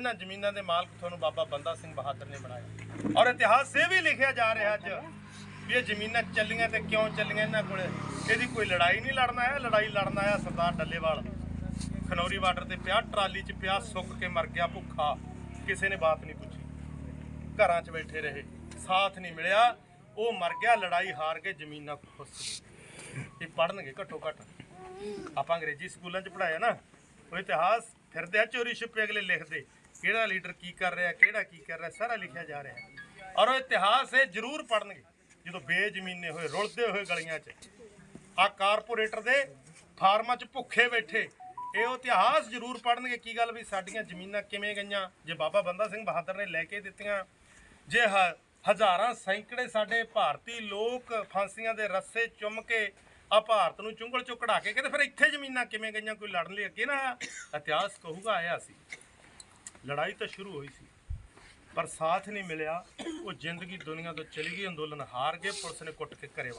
ਇਹਨਾਂ ਜ਼ਮੀਨਾਂ ਦੇ ਮਾਲਕ ਤੁਹਾਨੂੰ ਬਾਬਾ ਬੰਦਾ ਸਿੰਘ ਬਹਾਦਰ ਨੇ ਬਣਾਇਆ। ਔਰ ਇਤਿਹਾਸ ਇਹ ਵੀ ਲਿਖਿਆ ਜਾ ਰਿਹਾ ਅੱਜ ਵੀ ਇਹ ਜ਼ਮੀਨਾਂ ਚੱਲੀਆਂ ਤੇ ਕਿਉਂ ਚੱਲੀਆਂ ਇਹਨਾਂ ਕੋਲੇ? ਇਹਦੀ ਕੋਈ ਲੜਾਈ ਨਹੀਂ ਲੜਨ ਆਇਆ ਲੜਾਈ ਲੜਨ ਆਇਆ ਸਰਦਾਰ ਡੱਲੇਵਾਲ। ਖਨੌਰੀ ਬਾਰਡਰ ਤੇ ਪਿਆ, ਟਰਾਲੀ 'ਚ ਪਿਆ, ਸੁੱਕ ਕੇ ਮਰ ਗਿਆ ਭੁੱਖਾ। ਕਿਸੇ ਨੇ ਬਾਤ ਨਹੀਂ ਪੁੱਛੀ। ਘਰਾਂ 'ਚ ਬੈਠੇ ਰਹੇ। ਸਾਥ ਨਹੀਂ ਮਿਲਿਆ। ਉਹ ਮਰ ਗਿਆ, ਲੜਾਈ ਹਾਰ ਕੇ ਜ਼ਮੀਨਾਂ ਖੁੱਸ ਗਈ। ਇਹ ਪੜਨਗੇ ਘੱਟੋ ਘੱਟ। ਆਪਾਂ ਅੰਗਰੇਜ਼ੀ ਸਕੂਲਾਂ 'ਚ ਪੜਾਇਆ ਨਾ। ਉਹ ਇਤਿਹਾਸ ਫਿਰਦੇ ਆ, ਚੋਰੀ ਛੁਪੇ ਅਗਲੇ ਲਿਖਦੇ। ਕਿਹੜਾ ਲੀਡਰ ਕੀ ਕਰ ਰਿਹਾ, ਕਿਹੜਾ ਕੀ ਕਰ ਰਿਹਾ, ਸਾਰਾ ਲਿਖਿਆ ਜਾ ਰਿਹਾ। ਔਰ ਉਹ ਇਤਿਹਾਸ ਇਹ ਜ਼ਰੂਰ ਪੜਨਗੇ ਜਦੋਂ ਬੇਜ਼ਮੀਨੇ ਹੋਏ, ਰੁਲਦੇ ਹੋਏ ਗਲੀਆਂ 'ਚ। ਆ ਕਾਰਪੋਰੇਟਰ ਦੇ ਫਾਰਮਾਂ 'ਚ ਭੁੱਖੇ ਬੈਠੇ। ਇਹ ਇਤਿਹਾਸ ਜ਼ਰੂਰ ਪੜਨਗੇ ਕੀ ਗੱਲ ਵੀ ਸਾਡੀਆਂ ਜ਼ਮੀਨਾਂ ਕਿਵੇਂ ਗਈਆਂ? ਜੇ ਬਾਬਾ ਬੰਦਾ ਸਿੰਘ ਬਹਾਦਰ ਨੇ ਲੈ ਕੇ ਦਿੱਤੀਆਂ, ਜੇ ਹ- ਹਜ਼ਾਰਾਂ ਸੈਂਕੜੇ ਸਾਡੇ ਭਾਰਤੀ ਲੋਕ ਫਾਂਸੀਆਂ ਦੇ ਰੱਸੇ ਚੁੰਮ ਕੇ ਆ ਭਾਰਤ ਨੂੰ ਚੁੰਗਲ ਚੋਂ ਕਢਾ ਕੇ ਕਹਿੰਦੇ ਫਿਰ ਇੱਥੇ ਜ਼ਮੀਨਾਂ ਕਿਵੇਂ ਗਈਆਂ, ਕੋਈ ਲੜਨ ਲਈ ਅੱਗੇ ਨਾ ਆਇਆ ਇਤਿਹਾਸ ਕਹੂਗਾ ਆਇਆ ਸੀ। ਲੜਾਈ ਤਾਂ ਸ਼ੁਰੂ ਹੋਈ ਸੀ, ਪਰ ਸਾਥ ਨਹੀਂ ਮਿਲਿਆ, ਉਹ ਜ਼ਿੰਦਗੀ ਦੁਨੀਆ ਤੋਂ ਚਲੀ ਗਈ, ਅੰਦੋਲਨ ਹਾਰ ਗਏ, ਪੁਲਿਸ ਨੇ ਕੁੱਟ ਕੇ ਘਰੇ ਵਾੜ